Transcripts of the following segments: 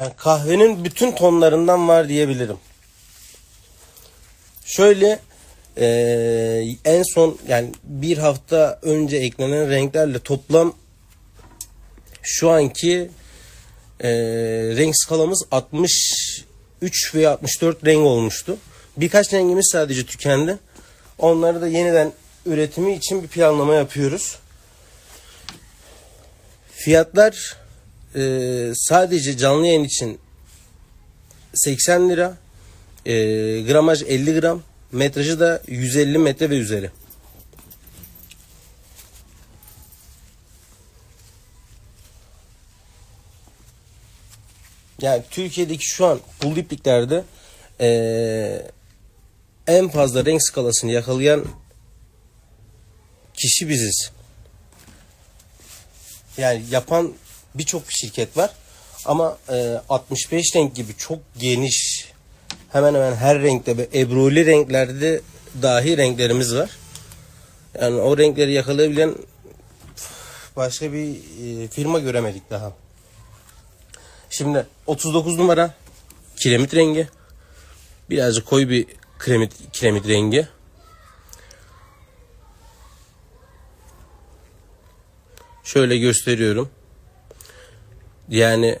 Yani kahvenin bütün tonlarından var diyebilirim. Şöyle eee, en son yani bir hafta önce eklenen renklerle toplam şu anki eee, renk skalamız 63 veya 64 renk olmuştu. Birkaç rengimiz sadece tükendi. Onları da yeniden üretimi için bir planlama yapıyoruz. Fiyatlar eee, sadece canlı yayın için 80 lira. Eee, gramaj 50 gram. Metrajı da 150 metre ve üzeri. Yani Türkiye'deki şu an pul ipliklerde eee, en fazla renk skalasını yakalayan kişi biziz. Yani yapan birçok şirket var. Ama e, 65 renk gibi çok geniş hemen hemen her renkte ve ebruli renklerde dahi renklerimiz var. Yani o renkleri yakalayabilen başka bir e, firma göremedik daha. Şimdi 39 numara kiremit rengi. Birazcık koyu bir kiremit, kiremit rengi. Şöyle gösteriyorum. Yani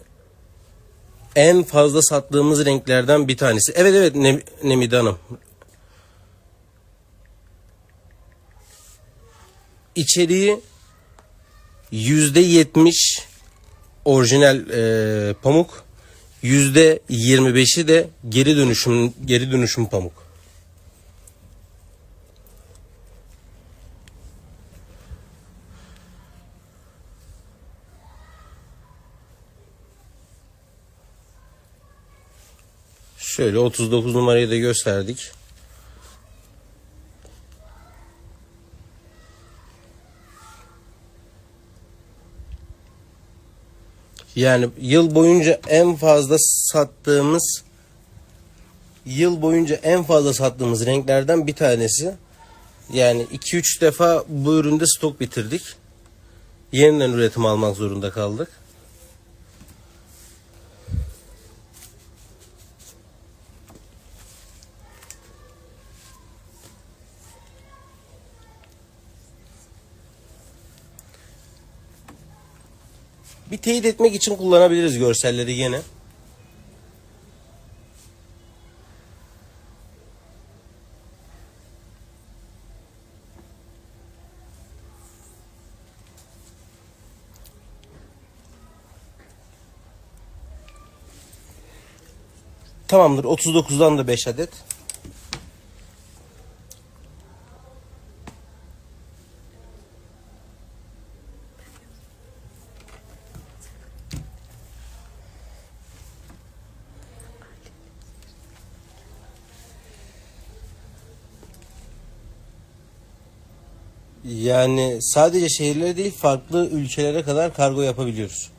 en fazla sattığımız renklerden bir tanesi. Evet evet Nem Nemide Hanım. İçeriği yüzde yetmiş orijinal e, pamuk. Yüzde yirmi beşi de geri dönüşüm geri dönüşüm pamuk. Şöyle 39 numarayı da gösterdik. Yani yıl boyunca en fazla sattığımız yıl boyunca en fazla sattığımız renklerden bir tanesi. Yani 2-3 defa bu üründe stok bitirdik. Yeniden üretim almak zorunda kaldık. Bir teyit etmek için kullanabiliriz görselleri yine. Tamamdır. 39'dan da 5 adet. Yani sadece şehirlere değil farklı ülkelere kadar kargo yapabiliyoruz.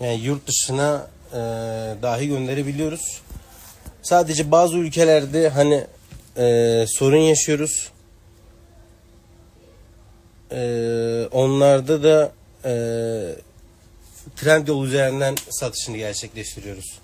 Yani yurt dışına e, dahi gönderebiliyoruz. Sadece bazı ülkelerde hani e, sorun yaşıyoruz. E, onlarda da e, Trendyol üzerinden satışını gerçekleştiriyoruz.